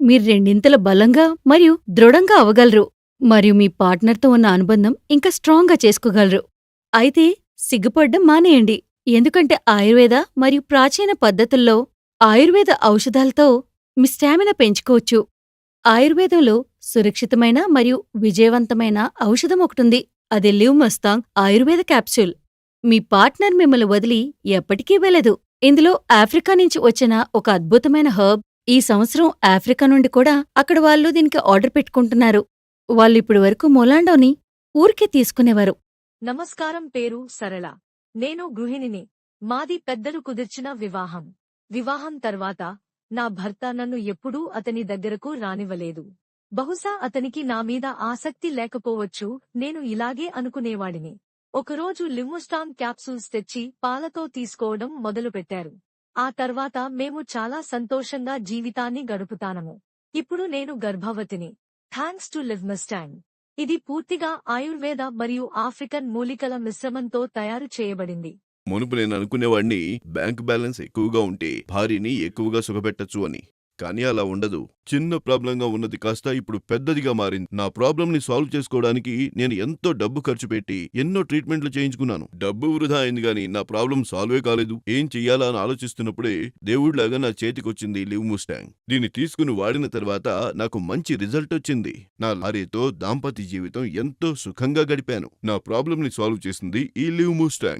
మీరు రెండింతల బలంగా మరియు దృఢంగా అవగలరు మరియు మీ పార్ట్నర్తో ఉన్న అనుబంధం ఇంకా స్ట్రాంగ్గా చేసుకోగలరు. అయితే సిగ్గుపడ్డం మానేయండి. ఎందుకంటే ఆయుర్వేద మరియు ప్రాచీన పద్ధతుల్లో ఆయుర్వేద ఔషధాలతో మీ స్టామినా పెంచుకోవచ్చు. ఆయుర్వేదంలో సురక్షితమైన మరియు విజయవంతమైన ఔషధం ఒకటుంది. అది లివ్ మస్తాంగ్ ఆయుర్వేద క్యాప్సూల్. మీ పార్ట్నర్ మిమ్మల్ని వదిలి ఎప్పటికీ వెళ్ళదు. ఇందులో ఆఫ్రికా నుంచి వచ్చిన ఒక అద్భుతమైన హర్బ్ ఈ సంవత్సరం ఆఫ్రికా నుండి కూడా అక్కడ వాళ్ళు దీనికి ఆర్డర్ పెట్టుకుంటున్నారు. వాళ్ళు వరకు మొలాండోని ఊరికే తీసుకునేవారు. నమస్కారం పేరు సరళ. నేను గృహిణిని. మాది పెద్దలు కుదిర్చిన వివాహం. వివాహం తర్వాత నా భర్త నన్ను ఎప్పుడూ అతని దగ్గరకు రానివ్వలేదు. బహుశా అతనికి నా మీద ఆసక్తి లేకపోవచ్చు నేను ఇలాగే అనుకునేవాడిని. ఒకరోజు లిమ్ముస్టాన్ క్యాప్సూల్స్ తెచ్చి పాలతో తీసుకోవడం మొదలుపెట్టారు. ఆ తర్వాత మేము చాలా సంతోషంగా జీవితాన్ని గడుపుతానము. ఇప్పుడు నేను గర్భవతిని. థ్యాంక్స్ టు లివ్ మస్టాంగ్ ఇది పూర్తిగా ఆయుర్వేద మరియు ఆఫ్రికన్ మూలికల మిశ్రమంతో తయారు చేయబడింది. మునుపు నేను అనుకునేవాణ్ణి బ్యాంక్ బ్యాలెన్స్ ఎక్కువగా ఉంటే భార్యని ఎక్కువగా సుఖపెట్టచ్చు అని. కానీ అలా ఉండదు. చిన్న ప్రాబ్లంగా ఉన్నది కాస్త ఇప్పుడు పెద్దదిగా మారింది. నా ప్రాబ్లంని సాల్వ్ చేసుకోవడానికి నేను ఎంతో డబ్బు ఖర్చు పెట్టి ఎన్నో ట్రీట్మెంట్లు చేయించుకున్నాను. డబ్బు వృధా అయింది గాని నా ప్రాబ్లం సాల్వే కాలేదు. ఏం చెయ్యాలా అని ఆలోచిస్తున్నప్పుడే దేవుడిలాగా నా చేతికొచ్చింది లివ్ ముస్టాంగ్ దీన్ని తీసుకుని వాడిన తర్వాత నాకు మంచి రిజల్ట్ వచ్చింది. నా లారీతో దాంపత్య జీవితం ఎంతో సుఖంగా గడిపాను. నా ప్రాబ్లంని సాల్వ్ చేసింది ఈ లివ్ ముస్టాంగ్